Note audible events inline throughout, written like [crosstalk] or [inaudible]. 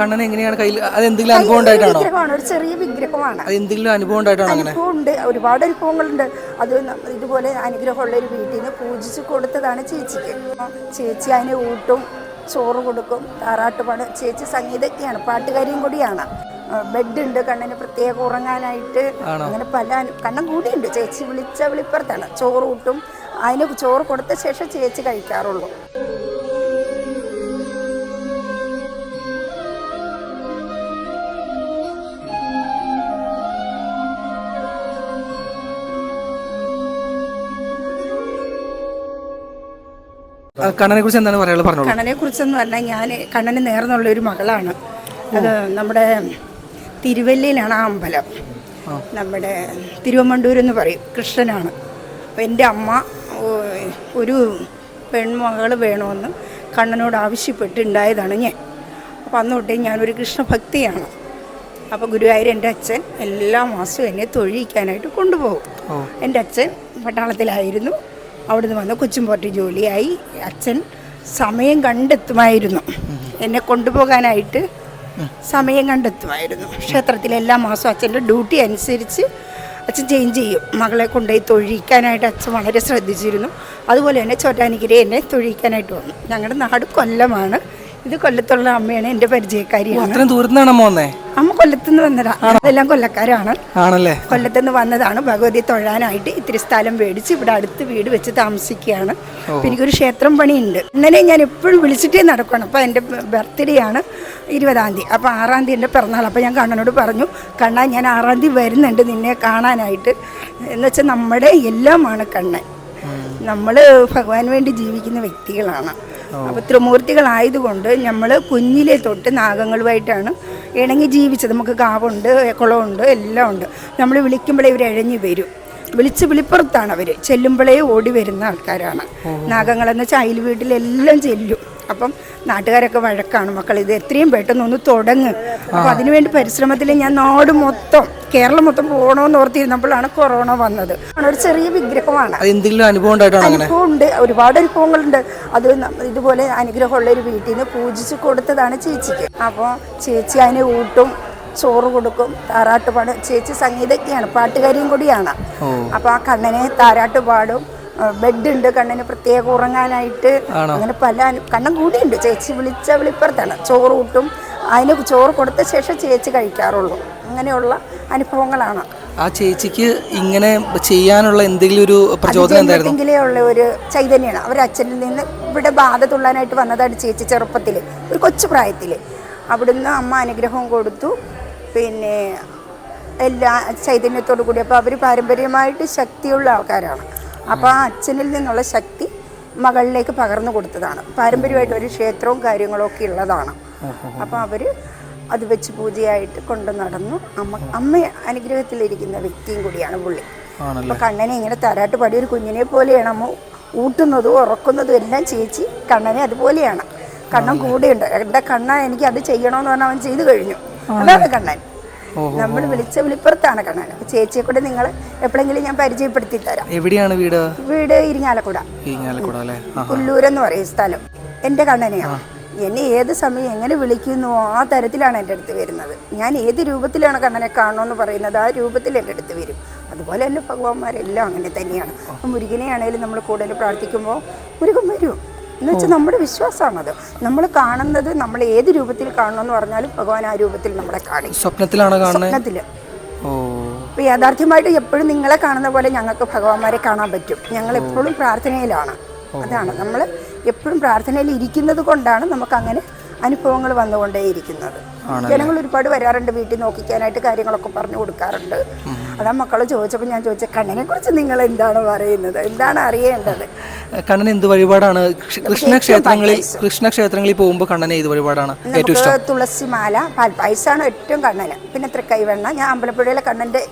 കണ്ണൻ എങ്ങനെയാണ് കയ്യിൽ അത് എന്തെങ്കിലും അനുഭവം ഉണ്ടായിട്ടാണോ? വിഗ്രഹമാണ് ഒരു ചെറിയ വിഗ്രഹമാണ്. അത് എന്തെങ്കിലും അനുഭവം ഉണ്ടായിട്ടാണോ അങ്ങനെ? അനുഭവമുണ്ട് ഒരുപാട് അനുഭവങ്ങളുണ്ട്. അത് ന- ഇതുപോലെ അനുഗ്രഹമുള്ള ഒരു വീട്ടിൽ നിന്ന് പൂജിച്ച് കൊടുത്തതാണ് ചേച്ചിക്ക്. ചേച്ചി അതിനെ ഊട്ടും ചോറ് കൊടുക്കും താറാട്ടുപാട് പാടും ചേച്ചി സംഗീതജ്ഞയാണ് പാട്ടുകാരിയും കൂടിയാണ്. ബെഡുണ്ട് കണ്ണന് കണ്ണിന് പ്രത്യേകം ഉറങ്ങാനായിട്ട് അങ്ങനെ പല അനു- കണ്ണൻ കൂടിയുണ്ട്. ചേച്ചി വിളിച്ച വിളിപ്പുറത്താണ്. ചോറ് ഊട്ടും അതിന് ചോറ് കൊടുത്ത ശേഷം ചേച്ചി കഴിക്കാറുള്ളൂ. കണ്ണനെ കുറിച്ച് എന്താണ് പറയാനുള്ളത്? പറഞ്ഞു കണ്ണനെ കുറിച്ചെന്ന് പറഞ്ഞാൽ ഞാൻ കണ്ണന് നേർന്നുള്ള ഒരു മകളാണ്. അത് നമ്മുടെ തിരുവല്ലയിലാണ് ആ അമ്പലം. നമ്മുടെ തിരുവമ്മണ്ടൂർ എന്ന് പറയും. കൃഷ്ണനാണ്. അപ്പം എന്റെ അമ്മ ഒരു പെൺമകൾ വേണമെന്ന് കണ്ണനോട് ആവശ്യപ്പെട്ടുണ്ടായതാണ് ഞാൻ. അപ്പം അന്ന് തൊട്ടേ ഞാനൊരു കൃഷ്ണഭക്തിയാണ്. അപ്പോൾ ഗുരുവായൂർ എന്റെ അച്ഛൻ എല്ലാ മാസവും എന്നെ തൊഴിയിക്കാനായിട്ട് കൊണ്ടുപോകും. എന്റെ അച്ഛൻ പട്ടാളത്തിലായിരുന്നു. അവിടുന്ന് വന്ന്. കൊച്ചുംപോട്ടി ജോലിയായി. അച്ഛൻ സമയം കണ്ടെത്തുമായിരുന്നു. എന്നെ കൊണ്ടുപോകാനായിട്ട് സമയം കണ്ടെത്തുമായിരുന്നു. ക്ഷേത്രത്തിൽ എല്ലാ മാസവും അച്ഛന്റെ ഡ്യൂട്ടി അനുസരിച്ച് അച്ഛൻ ചേഞ്ച് ചെയ്യും. മകളെ കൊണ്ടുപോയി തൊഴിക്കാനായിട്ട് അച്ഛൻ വളരെ ശ്രദ്ധിച്ചിരുന്നു. അതുപോലെ തന്നെ ചോറ്റാനിക്കരെ എന്നെ തൊഴിക്കാനായിട്ട് വന്നു. ഞങ്ങളുടെ നാട് കൊല്ലമാണ്. ഇത് കൊല്ലത്തുള്ള അമ്മയാണ് എന്റെ പരിചയക്കാരിയാണ്. അത്രയും ദൂരത്തുനിന്നാണ് അമ്മ വന്നേ അമ്മ കൊല്ലത്തുനിന്ന് വന്നതാണ് അതെല്ലാം കൊല്ലക്കാരാണ്. ആണല്ലേ? കൊല്ലത്തുനിന്ന് വന്നതാണ്. ഭഗവതി തൊഴാനായിട്ട് ഇത്തിരി സ്ഥലം മേടിച്ച് ഇവിടെ അടുത്ത് വീട് വെച്ച് താമസിക്കുകയാണ്. എനിക്കൊരു ക്ഷേത്രം പണിയുണ്ട്. ഇന്നലെ ഞാൻ എപ്പോഴും വിളിച്ചിട്ടേ നടക്കണം അപ്പോൾ എന്റെ ബർത്ത്ഡേ ആണ് ഇരുപതാം തീയതി. അപ്പോൾ ആറാം തീയതി എന്റെ പിറന്നാൾ അപ്പോൾ ഞാൻ കണ്ണനോട് പറഞ്ഞു കണ്ണാ ഞാൻ ആറാം തീയതി വരുന്നുണ്ട് നിന്നെ കാണാനായിട്ട്. എന്ന് വെച്ചാൽ നമ്മുടെ എല്ലാമാണ് കണ്ണൻ. നമ്മൾ ഭഗവാൻ വേണ്ടി ജീവിക്കുന്ന വ്യക്തികളാണ്. അപ്പോൾ ത്രിമൂർത്തികളായതുകൊണ്ട് നമ്മൾ കുഞ്ഞിലെ തൊട്ട് നാഗങ്ങളുമായിട്ടാണ് ഇണങ്ങി ജീവിച്ചത്. നമുക്ക് കാവുണ്ട് കുളമുണ്ട് എല്ലാം ഉണ്ട്. നമ്മൾ വിളിക്കുമ്പോഴേ ഇവർ ഇഴഞ്ഞു വരും. വിളിച്ച് വിളിപ്പുറത്താണ് അവർ ചെല്ലുമ്പോഴേ ഓടി വരുന്ന ആൾക്കാരാണ്. നാഗങ്ങളെന്ന് വെച്ചാൽ അയൽ വീട്ടിലെല്ലാം ചെല്ലും. അപ്പം നാട്ടുകാരൊക്കെ വഴക്കാണ്. മക്കൾ ഇത് എത്രയും പെട്ടെന്ന് ഒന്ന് തുടങ്ങ്. അപ്പം അതിനുവേണ്ടി പരിശ്രമത്തിൽ ഞാൻ നാട് മൊത്തം കേരളം മൊത്തം പോകണമെന്ന് ഓർത്തിരുന്നപ്പോഴാണ് കൊറോണ വന്നത്. ഒരു ചെറിയ വിഗ്രഹമാണ്. എന്തെങ്കിലും അനുഭവം ഉണ്ട് ഒരുപാട് അനുഭവങ്ങളുണ്ട്. അത് ഇതുപോലെ അനുഗ്രഹമുള്ള ഒരു വീട്ടിൽ നിന്ന് പൂജിച്ച് കൊടുത്തതാണ് ചേച്ചിക്ക്. അപ്പോൾ ചേച്ചി അതിനെ ഊട്ടും ചോറ് കൊടുക്കും താരാട്ട് പാടും. ചേച്ചി സംഗീതജ്ഞയാണ് പാട്ടുകാരിയും കൂടിയാണ്. അപ്പോൾ ആ കണ്ണനെ താരാട്ട് പാടും. ബെഡ് കണ്ണിന് പ്രത്യേകം ഉറങ്ങാനായിട്ട്. അങ്ങനെ പല കണ്ണും കൂടിയുണ്ട്. ചേച്ചി വിളിച്ച വിളിപ്പുറത്താണ്. ചോറ് കൂട്ടും. അതിന് ചോറ് കൊടുത്ത ശേഷം ചേച്ചി കഴിക്കാറുള്ളൂ. അങ്ങനെയുള്ള അനുഭവങ്ങളാണ്. ആ ചേച്ചിക്ക് ഇങ്ങനെ ചെയ്യാനുള്ള എന്തെങ്കിലും ഒരു പ്രചോദനം എന്തായിരുന്നു? ഉള്ള ഒരു ചൈതന്യമാണ് അവർ അച്ഛനിൽ നിന്ന് ഇവിടെ ബാധ തുള്ളാനായിട്ട് വന്നതാണ് ചേച്ചി ചെറുപ്പത്തിൽ ഒരു കൊച്ചു പ്രായത്തിൽ അവിടുന്ന് അമ്മ അനുഗ്രഹം കൊടുത്തു. പിന്നെ എല്ലാ ചൈതന്യത്തോടു കൂടി. അപ്പോൾ അവർ പാരമ്പര്യമായിട്ട് ശക്തിയുള്ള ആൾക്കാരാണ്. അപ്പോൾ ആ അച്ഛനിൽ നിന്നുള്ള ശക്തി മകളിലേക്ക് പകർന്നു കൊടുത്തതാണ്. പാരമ്പര്യമായിട്ട് ഒരു ക്ഷേത്രവും കാര്യങ്ങളും ഒക്കെ ഉള്ളതാണ്. അപ്പോൾ അവർ അത് വെച്ച് പൂജയായിട്ട് കൊണ്ടു നടന്നു. അമ്മ അമ്മ അനുഗ്രഹത്തിലിരിക്കുന്ന വ്യക്തിയും കൂടിയാണ് പുള്ളി. അപ്പോൾ കണ്ണനെ ഇങ്ങനെ തരാട്ട് പടി ഒരു കുഞ്ഞിനെ പോലെയാണ് അമ്മ ഊട്ടുന്നതും ഉറക്കുന്നതും എല്ലാം ചേച്ചി കണ്ണനെ അതുപോലെയാണ്. കണ്ണൻ കൂടെയുണ്ട്. എന്റെ കണ്ണ എനിക്ക് അത് ചെയ്യണമെന്ന് പറഞ്ഞാൽ അവൻ ചെയ്തു കഴിഞ്ഞു. അതാണ് കണ്ണൻ. നമ്മൾ വിളിച്ച വിളിപ്പുറത്താണ് കാണാൻ അപ്പൊ ചേച്ചിയെ കൂടെ നിങ്ങൾ എപ്പോഴെങ്കിലും ഞാൻ പരിചയപ്പെടുത്തി തരാം. എവിടെയാണ് വീട്? വീട് ഇരിങ്ങാലക്കുട. ഇരിങ്ങാലക്കുട അല്ലേ? പറയും സ്ഥലം. എന്റെ കണ്ണനെയാണ് എന്നെ ഏത് സമയം എങ്ങനെ വിളിക്കുന്നു ആ തരത്തിലാണ് എന്റെ അടുത്ത് വരുന്നത്. ഞാൻ ഏത് രൂപത്തിലാണ് കണ്ണനെ കാണണമെന്ന് പറയുന്നത് ആ രൂപത്തിൽ എന്റെ അടുത്ത് വരും. അതുപോലെ തന്നെ ഭഗവാന്മാരെല്ലാം അങ്ങനെ തന്നെയാണ്. അപ്പം മുരുകനെ ആണെങ്കിലും നമ്മൾ കൂടുതൽ പ്രാർത്ഥിക്കുമ്പോൾ മുരുകൻ വരും. എന്ന് വെച്ചാൽ നമ്മുടെ വിശ്വാസമാണത്. നമ്മൾ കാണുന്നത് നമ്മൾ ഏത് രൂപത്തിൽ കാണണമെന്ന് പറഞ്ഞാലും ഭഗവാൻ ആ രൂപത്തിൽ നമ്മളെ കാണിക്കും സ്വപ്നത്തിലാണ് സ്വപ്നത്തിൽ ഓ. യാഥാർത്ഥ്യമായിട്ട് എപ്പോഴും നിങ്ങളെ കാണുന്ന പോലെ ഞങ്ങൾക്ക് ഭഗവാന്മാരെ കാണാൻ പറ്റും. ഞങ്ങൾ എപ്പോഴും പ്രാർത്ഥനയിലാണ്. അതാണ്. നമ്മൾ എപ്പോഴും പ്രാർത്ഥനയിൽ ഇരിക്കുന്നത് കൊണ്ടാണ് നമുക്ക് അങ്ങനെ അനുഭവങ്ങൾ വന്നുകൊണ്ടേയിരിക്കുന്നത്. ജനങ്ങൾ ഒരുപാട് വരാറുണ്ട് വീട്ടിൽ നോക്കിക്കാനായിട്ട് കാര്യങ്ങളൊക്കെ പറഞ്ഞു കൊടുക്കാറുണ്ട്. അതാ മക്കൾ ചോദിച്ചപ്പോൾ ഞാൻ ചോദിച്ച കണ്ണിനെ കുറിച്ച് നിങ്ങൾ എന്താണ് പറയുന്നത്? എന്താണ് അറിയേണ്ടത്? കണ്ണൻ എന്ത് വഴിപാടാണ്? കൃഷ്ണക്ഷേത്രങ്ങളിൽ കൃഷ്ണ ക്ഷേത്രങ്ങളിൽ കൃഷ്ണ ക്ഷേത്രങ്ങളിൽ പോകുമ്പോൾ കണ്ണനെ ഏത് വഴിപാടാണ് ഏറ്റവും നമുക്ക് തുളസിമാല പാൽപ്പായസാണ് ഏറ്റവും കണ്ണന്. പിന്നെ തൃക്കൈവെണ്ണ ഞാൻ അമ്പലപ്പുഴയിലെ കണ്ണന്റെ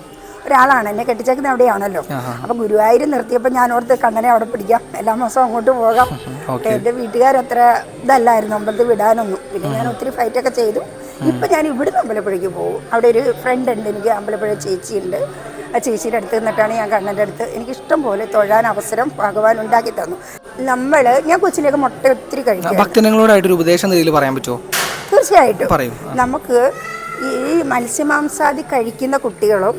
ഒരാളാണ്. എന്നെ കെട്ടിച്ചേക്കുന്ന അവിടെയാണല്ലോ. അപ്പൊ ഗുരുവായൂർ നിർത്തിയപ്പോൾ ഞാൻ ഓർത്ത് കണ്ണനെ അവിടെ പിടിക്കാം. എല്ലാ മാസവും അങ്ങോട്ട് പോകാം. [laughs] എന്റെ വീട്ടുകാരത്ര ഇതല്ലായിരുന്നു. അമ്പലത്തിൽ വിടാനൊന്നും. പിന്നെ ഞാൻ ഒത്തിരി ഫൈറ്റ് ഒക്കെ ചെയ്തു. ഇപ്പം ഞാൻ ഇവിടുന്ന് അമ്പലപ്പുഴയ്ക്ക് പോകും. അവിടെ ഒരു ഫ്രണ്ട് ഉണ്ട്. എനിക്ക് അമ്പലപ്പുഴ ചേച്ചിയുണ്ട് ആ ചേച്ചിയുടെ അടുത്ത് നിന്നിട്ടാണ് ഞാൻ കണ്ണന്റെ അടുത്ത് എനിക്ക് ഇഷ്ടം പോലെ തൊഴാൻ അവസരം ഭഗവാൻ ഉണ്ടാക്കി തന്നു. നമ്മൾ ഞാൻ കൊച്ചിലേക്ക് മുട്ട ഒത്തിരി കഴിക്കും. ഭക്തജനങ്ങളോടായിട്ടൊരു ഉപദേശം പറയാൻ പറ്റുമോ? തീർച്ചയായിട്ടും. നമുക്ക് ഈ മത്സ്യമാംസാദി കഴിക്കുന്ന കുട്ടികളും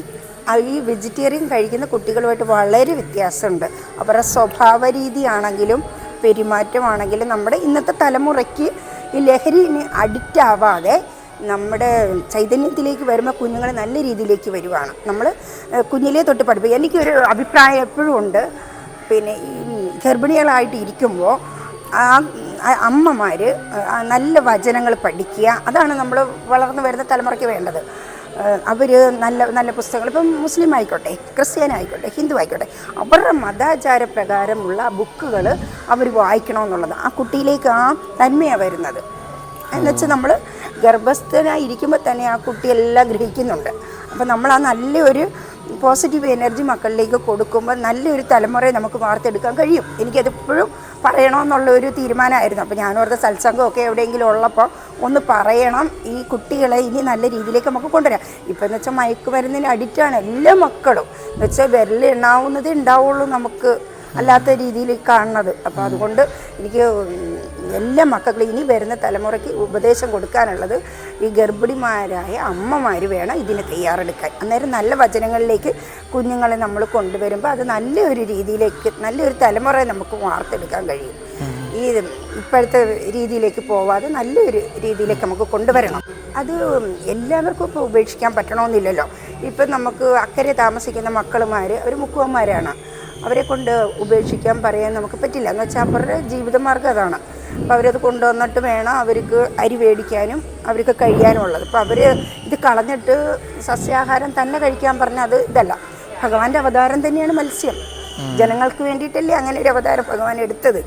ഈ വെജിറ്റേറിയൻ കഴിക്കുന്ന കുട്ടികളുമായിട്ട് വളരെ വ്യത്യാസമുണ്ട്. അവരുടെ സ്വഭാവ രീതിയാണെങ്കിലും പെരുമാറ്റമാണെങ്കിലും നമ്മുടെ ഇന്നത്തെ തലമുറയ്ക്ക് ഈ ലഹരിന് അഡിക്റ്റ് ആവാതെ നമ്മുടെ ചൈതന്യത്തിലേക്ക് വരുമ്പോൾ കുഞ്ഞുങ്ങൾ നല്ല രീതിയിലേക്ക് വരുവാണ്. നമ്മൾ കുഞ്ഞിലെ തൊട്ട് പഠിപ്പിക്കുക എനിക്കൊരു അഭിപ്രായം എപ്പോഴും ഉണ്ട്. പിന്നെ ഈ ഗർഭിണികളായിട്ട് ഇരിക്കുമ്പോൾ ആ അമ്മമാർ നല്ല വചനങ്ങൾ പഠിക്കുക അതാണ് നമ്മൾ വളർന്നു വരുന്ന തലമുറയ്ക്ക് വേണ്ടത്. അവർ നല്ല നല്ല പുസ്തകങ്ങൾ. ഇപ്പം മുസ്ലിം ആയിക്കോട്ടെ ക്രിസ്ത്യാനി ആയിക്കോട്ടെ ഹിന്ദു ആയിക്കോട്ടെ അവരുടെ മതാചാര പ്രകാരമുള്ള ബുക്കുകൾ അവർ വായിക്കണമെന്നുള്ളത് ആ കുട്ടിയിലേക്ക് ആ തന്മയാണ് വരുന്നത്. എന്നുവെച്ചാൽ നമ്മൾ ഗർഭസ്ഥനായിരിക്കുമ്പോൾ തന്നെ ആ കുട്ടി എല്ലാം ഗ്രഹിക്കുന്നുണ്ട്. അപ്പം നമ്മൾ ആ നല്ലൊരു പോസിറ്റീവ് എനർജി മക്കളിലേക്ക് കൊടുക്കുമ്പോൾ നല്ലൊരു തലമുറയെ നമുക്ക് വാർത്തെടുക്കാൻ കഴിയും. എനിക്കതെപ്പോഴും പറയണമെന്നുള്ള ഒരു തീരുമാനമായിരുന്നു. അപ്പോൾ ഞാനോർത്ത സത്സംഗമൊക്കെ എവിടെയെങ്കിലും ഉള്ളപ്പോൾ ഒന്ന് പറയണം. ഈ കുട്ടികളെ ഇനി നല്ല രീതിയിലേക്ക് നമുക്ക് കൊണ്ടുവരാം. ഇപ്പം എന്ന് വെച്ചാൽ മയക്കുമരുന്നിന് അഡിക്റ്റാണ് എല്ലാ മക്കളും. എന്ന് വെച്ചാൽ വിരലുണ്ടാവുന്നതേ ഉണ്ടാവുള്ളൂ നമുക്ക്. അല്ലാത്ത രീതിയിൽ കാണുന്നത്. അപ്പോൾ അതുകൊണ്ട് എനിക്ക് എല്ലാ മക്കൾക്കും ഇനി വരുന്ന തലമുറയ്ക്ക് ഉപദേശം കൊടുക്കാനുള്ളത് ഈ ഗർഭിണിമാരായ അമ്മമാർ വേണം ഇതിന് തയ്യാറെടുക്കാൻ. അന്നേരം നല്ല വചനങ്ങളിലേക്ക് കുഞ്ഞുങ്ങളെ നമ്മൾ കൊണ്ടുവരുമ്പോൾ അത് നല്ലൊരു രീതിയിലേക്ക് നല്ലൊരു തലമുറയെ നമുക്ക് വാർത്തെടുക്കാൻ കഴിയും. ഈ ഇപ്പോഴത്തെ രീതിയിലേക്ക് പോവാതെ നല്ലൊരു രീതിയിലേക്ക് നമുക്ക് കൊണ്ടുവരണം. അത് എല്ലാവർക്കും ഇപ്പോൾ ഉപേക്ഷിക്കാൻ പറ്റണമെന്നില്ലല്ലോ ഇപ്പം നമുക്ക് അക്കരെ താമസിക്കുന്ന മക്കളുമാർ അവർ മുക്കുവന്മാരാണ്. അവരെ കൊണ്ട് ഉപേക്ഷിക്കാൻ പറയാൻ നമുക്ക് പറ്റില്ല. എന്ന് വെച്ചാൽ അവരുടെ ജീവിതമാർഗം അതാണ്. അപ്പോൾ അവരത് കൊണ്ടുവന്നിട്ട് വേണം അവർക്ക് അരി മേടിക്കാനും അവർക്ക് കഴിയാനും ഉള്ളത്. അപ്പോൾ അവർ ഇത് കളഞ്ഞിട്ട് സസ്യാഹാരം തന്നെ കഴിക്കാൻ പറഞ്ഞാൽ അത് ഇതല്ല. ഭഗവാന്റെ അവതാരം തന്നെയാണ് മത്സ്യം. ജനങ്ങൾക്ക് വേണ്ടിയിട്ടല്ലേ അങ്ങനെ ഒരു അവതാരം ഭഗവാൻ എടുത്തത്.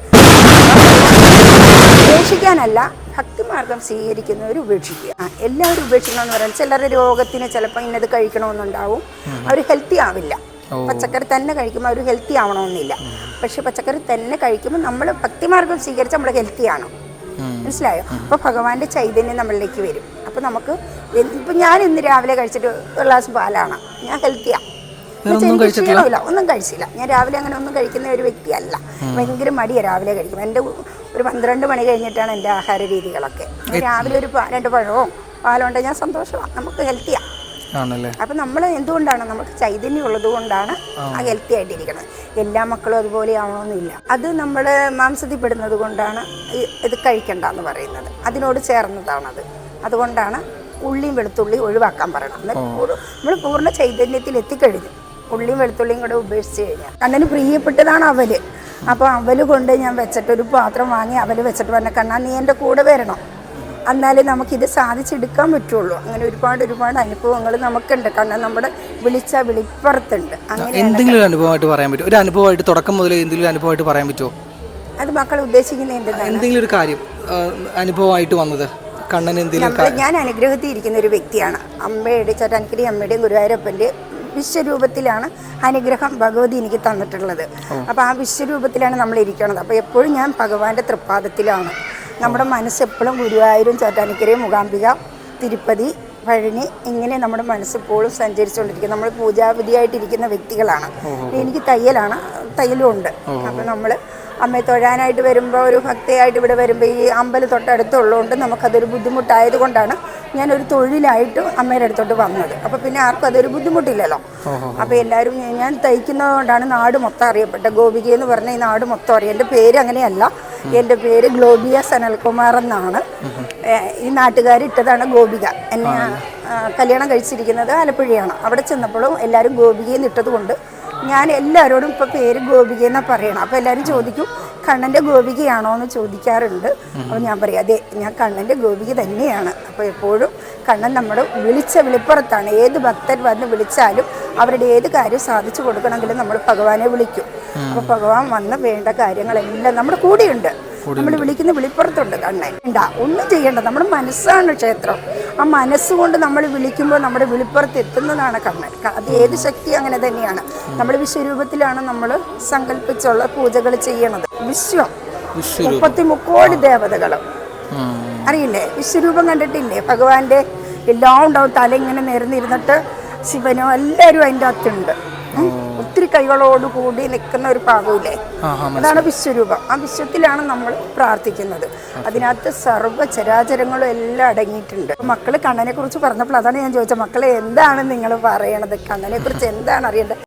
ഉപേക്ഷിക്കാനല്ല ഭക്തിമാർഗം സ്വീകരിക്കുന്നവർ ഉപേക്ഷിക്കുക. എല്ലാവരും ഉപേക്ഷിക്കണമെന്ന് പറയാൻ ചിലരുടെ രോഗത്തിന് ചിലപ്പോൾ ഇന്നത് കഴിക്കണമെന്നുണ്ടാവും. അവർ ഹെൽത്തി ആവില്ല. പച്ചക്കറി തന്നെ കഴിക്കുമ്പോൾ അവർ ഹെൽത്തി ആവണമെന്നില്ല. പക്ഷെ പച്ചക്കറി തന്നെ കഴിക്കുമ്പോൾ നമ്മൾ ഭക്തിമാർഗം സ്വീകരിച്ച് നമ്മൾ ഹെൽത്തി ആണ് മനസ്സിലായോ? അപ്പോൾ ഭഗവാന്റെ ചൈതന്യം നമ്മളിലേക്ക് വരും. അപ്പോൾ നമുക്ക് ഇപ്പം ഞാൻ ഇന്ന് രാവിലെ കഴിച്ചിട്ട് ഒരു ഗ്ലാസ് പാലാണ്. ഞാൻ ഹെൽത്തിയാണ് കഴിച്ചിട്ടില്ല? ക്ഷീണമില്ല. ഒന്നും കഴിച്ചില്ല. ഞാൻ രാവിലെ അങ്ങനെ ഒന്നും കഴിക്കുന്ന ഒരു വ്യക്തിയല്ല. ഭയങ്കര മടിയാണ് രാവിലെ കഴിക്കും എന്റെ ഒരു പന്ത്രണ്ട് മണി കഴിഞ്ഞിട്ടാണ് എന്റെ ആഹാര രീതികളൊക്കെ. രാവിലെ ഒരു രണ്ട് പഴവും പാലുണ്ടെങ്കിൽ ഞാൻ സന്തോഷമാണ് നമുക്ക് ഹെൽത്തിയാണ് ആണല്ലേ? അപ്പം നമ്മൾ എന്തുകൊണ്ടാണ് നമുക്ക് ചൈതന്യം ഉള്ളത് കൊണ്ടാണ് ആ. ഹെൽത്തി ആയിട്ടിരിക്കുന്നത്. എല്ലാ മക്കളും അതുപോലെ ആവണമെന്നില്ല. അത് നമ്മൾ മാംസത്തിൽ പെടുന്നത് കൊണ്ടാണ് ഇത് കഴിക്കണ്ട എന്ന് പറയുന്നത്. അതിനോട് ചേർന്നതാണത്. അതുകൊണ്ടാണ് ഉള്ളിയും വെളുത്തുള്ളിയും ഒഴിവാക്കാൻ പറയണം നമ്മൾ പൂർണ ചൈതന്യത്തിൽ എത്തിക്കഴിഞ്ഞു. ഉള്ളിയും വെളുത്തുള്ളിയും കൂടെ ഉപേക്ഷിച്ച് കഴിഞ്ഞാൽ. കണ്ണന് പ്രിയപ്പെട്ടതാണ് അവൽ. അപ്പോൾ അവൽ കൊണ്ട് ഞാൻ വെച്ചിട്ട് ഒരു പാത്രം വാങ്ങി അവൽ വെച്ചിട്ട് പറഞ്ഞ കണ്ണാ നീ എന്റെ കൂടെ വരണം. എന്നാലേ നമുക്കിത് സാധിച്ചെടുക്കാൻ പറ്റുള്ളൂ. അങ്ങനെ ഒരുപാട് ഒരുപാട് അനുഭവങ്ങൾ നമുക്കുണ്ട്. കാരണം നമ്മുടെ വിളിച്ച വിളിപ്പുറത്തുണ്ട്. അങ്ങനെ എന്തെങ്കിലും അനുഭവമായിട്ട് പറയാൻ പറ്റുമോ? ഒരു അനുഭവമായിട്ട് തുടക്കം മുതൽ എന്തെങ്കിലും അനുഭവമായിട്ട് പറയാൻ പറ്റുമോ? അത് മക്കൾ ഉദ്ദേശിക്കുന്ന എന്താണ് എന്തെങ്കിലും ഒരു കാര്യം അനുഭവമായിട്ട് വന്നത്. കണ്ണൻ എന്തെങ്കിലും ഞാൻ അനുഗ്രഹത്തിൽ ഇരിക്കുന്ന ഒരു വ്യക്തിയാണ്. അമ്മയുടെ ചേട്ടാനിക്കടി അമ്മയുടെയും ഗുരുവായൂരപ്പന്റെ വിശ്വരൂപത്തിലാണ് അനുഗ്രഹം ഭഗവതി എനിക്ക് തന്നിട്ടുള്ളത്. അപ്പോൾ ആ വിശ്വരൂപത്തിലാണ് നമ്മൾ ഇരിക്കുന്നത്. അപ്പോൾ എപ്പോഴും ഞാൻ ഭഗവാന്റെ തൃപ്പാദത്തിലാണ്. നമ്മുടെ മനസ്സെപ്പോഴും ഗുരുവായൂരും ചേട്ടാനിക്കരയും മുഖാംബിക തിരുപ്പതി പഴനി ഇങ്ങനെ നമ്മുടെ മനസ്സ് എപ്പോഴും സഞ്ചരിച്ചുകൊണ്ടിരിക്കും. നമ്മൾ പൂജാവിധിയായിട്ടിരിക്കുന്ന വ്യക്തികളാണ്. എനിക്ക് തയ്യലാണ് തയ്യലും ഉണ്ട് അപ്പം നമ്മൾ അമ്മയെ തൊഴാനായിട്ട് വരുമ്പോൾ ഒരു ഭക്തിയായിട്ട് ഇവിടെ വരുമ്പോൾ ഈ അമ്പലം തൊട്ടടുത്തുള്ളതുകൊണ്ട് നമുക്കതൊരു ബുദ്ധിമുട്ടായത് കൊണ്ടാണ് ഞാനൊരു തൊഴിലായിട്ട് അമ്മയുടെ അടുത്തോട്ട് വന്നത്. അപ്പോൾ പിന്നെ ആർക്കും അതൊരു ബുദ്ധിമുട്ടില്ലല്ലോ. അപ്പോൾ എല്ലാവരും ഞാൻ- ഞാൻ തയ്ക്കുന്നതുകൊണ്ടാണ് നാട് മൊത്തം അറിയപ്പെട്ടത്. ഗോപിക എന്ന് പറഞ്ഞ ഈ നാട് മൊത്തം അറിയാം. എന്റെ പേര് അങ്ങനെയല്ല. എന്റെ പേര് ഗ്ലോബിയ സനൽകുമാർ എന്നാണ്. ഈ നാട്ടുകാർ ഇട്ടതാണ് ഗോപിക. എന്നെ കല്യാണം കഴിച്ചിരിക്കുന്നത് ആലപ്പുഴയാണ്. അവിടെ ചെന്നപ്പോഴും എല്ലാവരും ഗോപികയെന്ന് ഇട്ടത് കൊണ്ട് ഞാൻ എല്ലാവരോടും ഇപ്പോൾ പേര് ഗോപിക എന്നാ പറയണം. അപ്പോൾ എല്ലാവരും ചോദിക്കും കണ്ണന്റെ ഗോപികയാണോ? എന്ന് ചോദിക്കാറുണ്ട്. അപ്പോൾ ഞാൻ പറയും അതെ ഞാൻ കണ്ണന്റെ ഗോപിക തന്നെയാണ്. അപ്പോൾ എപ്പോഴും കണ്ണൻ നമ്മുടെ വിളിച്ച വിളിപ്പുറത്താണ്. ഏത് ഭക്തൻ വന്ന് വിളിച്ചാലും അവരുടെ ഏത് കാര്യം സാധിച്ചു കൊടുക്കണമെങ്കിലും നമ്മൾ ഭഗവാനെ വിളിക്കും. അപ്പോൾ ഭഗവാൻ വന്ന് വേണ്ട കാര്യങ്ങളെല്ലാം നമ്മുടെ കൂടെയുണ്ട്. നമ്മൾ വിളിക്കുന്ന വിളിപ്പുറത്തുണ്ട് കണ്ണൻ ഉണ്ടാ ഒന്നും ചെയ്യേണ്ട. നമ്മുടെ മനസ്സാണ് ക്ഷേത്രം. ആ മനസ്സുകൊണ്ട് നമ്മൾ വിളിക്കുമ്പോൾ നമ്മുടെ വിളിപ്പുറത്ത് എത്തുന്നതാണ് കണ്ണൻ. അത് ഏത് ശക്തി അങ്ങനെ തന്നെയാണ്. നമ്മൾ വിശ്വരൂപത്തിലാണ് നമ്മൾ സങ്കല്പിച്ചുള്ള പൂജകൾ ചെയ്യണത്. വിശ്വം. മുപ്പത്തി മുക്കോടി ദേവതകളും. അറിയില്ലേ? വിശ്വരൂപം കണ്ടിട്ടില്ലേ? ഭഗവാന്റെ എല്ലാം ഉണ്ടാവും. തല ഇങ്ങനെ നിരന്നിരുന്നിട്ട് ശിവനോ എല്ലാവരും അതിന്റെ അകത്തുണ്ട്. ഒത്തിരി കൈകളോടുകൂടി നിൽക്കുന്ന ഒരു പാകമില്ലേ? അതാണ് വിശ്വരൂപം. ആ വിശ്വത്തിലാണ് നമ്മൾ പ്രാർത്ഥിക്കുന്നത്. അതിനകത്ത് സർവ ചരാചരങ്ങളും എല്ലാം അടങ്ങിയിട്ടുണ്ട്. മക്കൾ കണ്ണനെ കുറിച്ച് പറഞ്ഞപ്പോൾ അതാണ് ഞാൻ ചോദിച്ചത്. മക്കളെ എന്താണ് നിങ്ങൾ പറയണത്? കണ്ണനെ കുറിച്ച് എന്താണ് അറിയേണ്ടത്?